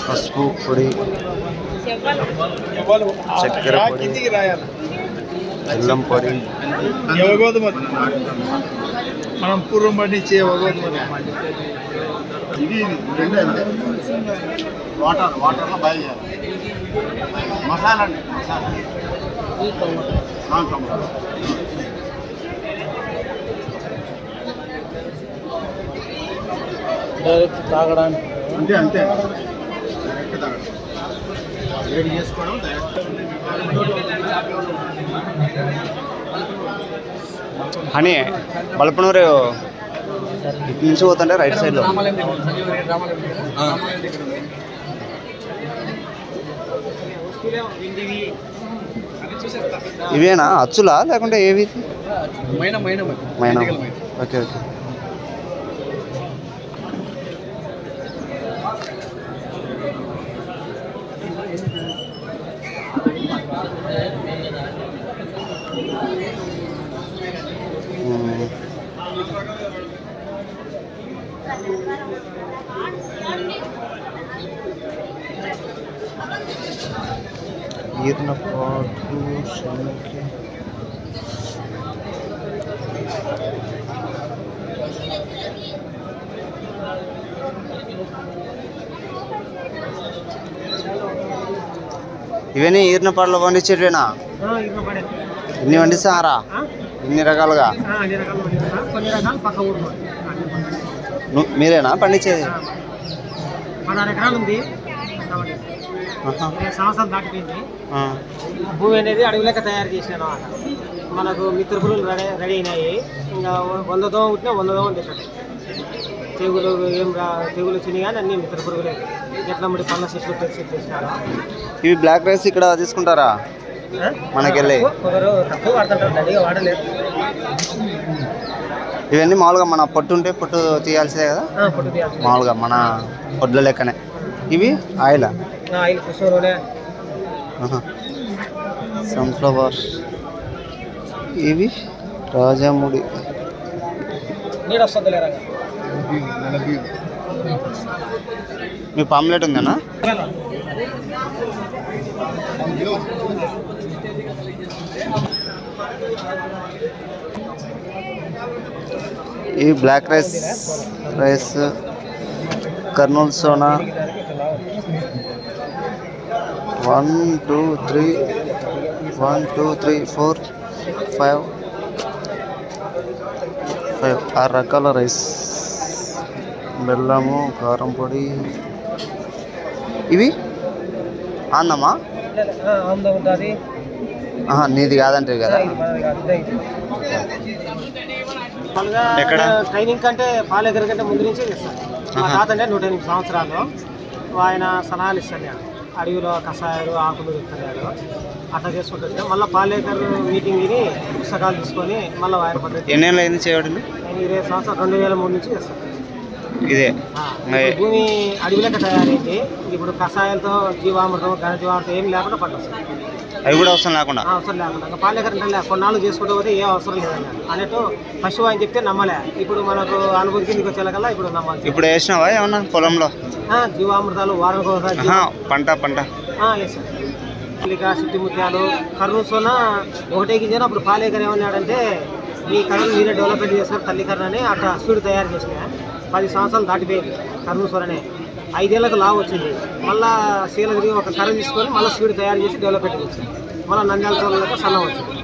పసుపు పొడి చక్కెర పొడి బెల్లం పొడి గోధుమ మనం పూర్వం పండించే ఇది రెండు అంతే. వాటర్ వాటర్లో బాగా చేయాలి. మసాలా అండి మసాలా. టమాటా. డైరెక్ట్ తాగడానికి. అంతే అంతే. డైరెక్ట్ తాగడం. వేడి చేసుకోవడం డైరెక్ట్. హనీ బల్పనూరు ఇటు నుంచి పోతుంటే రైట్ సైడ్లో. ఇవేనా? అచ్చులా? లేకుంటే ఏవి? మైన. Okay okay. ఈరిన పాటు శనగ ఇవన్నీ ఈరిన పాటలు పండించేటివేనా? పండిస్తారా ఇన్ని రకాలుగా. కొన్ని రకాలు పక్క మీరేనా పండించేది? పదహారు ఎకరాలు ఉంది. సంవత్సరాలు దాటిపోయింది. భూమి అనేది అడవిలేక తయారు చేసినాను మనకు మిత్రపులు రెడీ రెడీ అయినాయి. ఇంకా వంద దోమ పుట్టినా వంద దోమ తింటాయి తెగులు ఏం రా తెగులు వచ్చినాయి కానీ అన్ని మిత్ర పురుగులే ఎట్లా ముడి పళ్ళ చెట్లు పెట్టి ఇవి బ్లాక్ రైస్ ఇక్కడ తీసుకుంటారా? మనకెళ్ళి. తక్కువ వాడుతుంటారు వాడలేదు. ఇవన్నీ మామూలుగా మన పొట్టు ఉంటే పొట్టు తీయాల్సిందే కదా. మామూలుగా మన పొడ్ల లెక్కనే. ఇవి ఆయిల్? సన్ఫ్లవర్ ఇవి రాజాముడి. మీ పామ్లెట్ ఉందన్నా ఇవి black rice rice Kurnool Sona. One two three one two three four five five ఆరు రకాల రైస్. బెల్లము కారం పొడి. ఇవి? ఆందమ్మా నీది కాదంటే కదా. ఎక్కడ? ట్రైనింగ్ కంటే పాలేకర్ కంటే ముందు నుంచే చేస్తాను. మా. తాత అంటే నూట ఎనిమిది సంవత్సరాలు. ఆయన సలహాలు ఇస్తాను నేను అడవిలో కషాయాలు ఆకులు ఇస్తున్నాడు అట్లా చేసుకుంటుంటే మళ్ళీ పాలేకర్ మీటింగ్ విని పుస్తకాలు తీసుకొని మళ్ళీ ఆయన పద్ధతి. ఎన్నేళ్ళు అయింది చేయడండి నేను ఇరవై సంవత్సరాలు రెండు వేల మూడు నుంచి చేస్తాను. ఇదే. భూమి అడవిలక తయారైంది. ఇప్పుడు కషాయాలతో జీవామృతం ఘన జీవామృతం ఏం లేకుండా పండిస్తాం అవి కూడా అవసరం లేకుండా. అవసరం లేకుండా. ఇంకా పాలేకర్ అంటే లే, కొన్నాళ్ళు చేసుకుంటూ పోతే ఏ అవసరం లేదన్నాడు అన్నట్టు పశువు అని చెప్తే నమ్మలే. ఇప్పుడు మనకు అనుభూతి కిందకి వచ్చేకల్లా ఇప్పుడు నమ్మాలి ఇప్పుడు వేసినావా ఏమన్నా పొలంలో? జీవామృతాలు వారానికి ఒకసారి పంట పంట. వేసాం ఇక సిట్టి ముత్యాలు కర్నూలు సోన ఒకటే గింజను అప్పుడు పాలేకర్ ఏమన్నాడంటే మీ కర్నూలు మీరే డెవలప్మెంట్ చేస్తారు తల్లి కర్ణ అని అట్లా సూడు తయారు చేసిన. పది సంవత్సరాలు దాటిపోయింది కర్నూలు సోననే ఐదేళ్ళకు లావు వచ్చింది. మళ్ళా శీలగిరి ఒక కర్ర తీసుకొని మళ్ళీ స్వీడ్ తయారు చేసి డెవలప్మెంట్ చేసింది మళ్ళీ నంద్యాల సోనలకు సన్నం వచ్చింది.